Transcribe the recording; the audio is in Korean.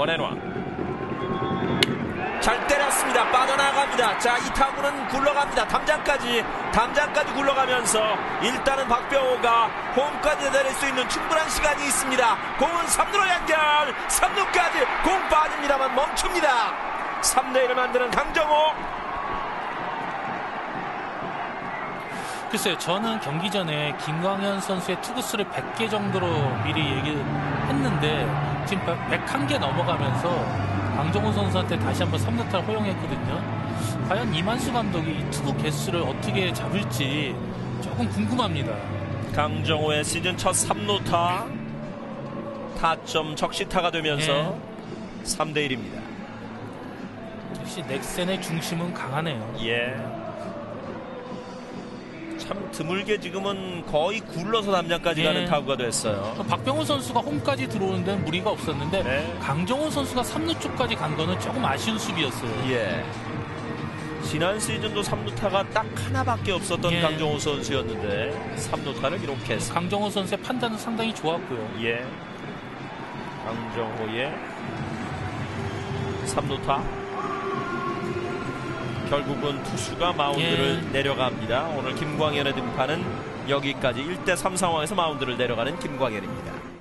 원앤원 잘 때렸습니다. 빠져나갑니다. 자, 이 타구는 굴러갑니다. 담장까지, 담장까지 굴러가면서 일단은 박병호가 홈까지 내릴 수 있는 충분한 시간이 있습니다. 공은 3루로 연결, 3루까지 공 빠집니다만 멈춥니다. 3대1을 만드는 강정호. 글쎄요, 저는 경기 전에 김광현 선수의 투구수를 100개 정도로 미리 얘기했는데 지금 101개 넘어가면서 강정호 선수한테 다시 한번 3루타를 허용했거든요. 과연 이만수 감독이 이 투구 개수를 어떻게 잡을지 조금 궁금합니다. 강정호의 시즌 첫 3루타. 타점 적시타가 되면서 3대 1입니다. 역시 넥센의 중심은 강하네요. 예. 참 드물게 지금은 거의 굴러서 담장까지 예. 가는 타구가 됐어요. 박병호 선수가 홈까지 들어오는 데는 무리가 없었는데 네. 강정호 선수가 3루 쪽까지 간 거는 조금 아쉬운 수비였어요. 예. 지난 시즌도 3루타가 딱 하나밖에 없었던 예. 강정호 선수였는데 3루타를 기록했습니다. 강정호 선수의 판단은 상당히 좋았고요. 예. 강정호의 3루타. 결국은 투수가 마운드를 예. 내려갑니다. 오늘 김광현의 등판은 여기까지 1대3 상황에서 마운드를 내려가는 김광현입니다.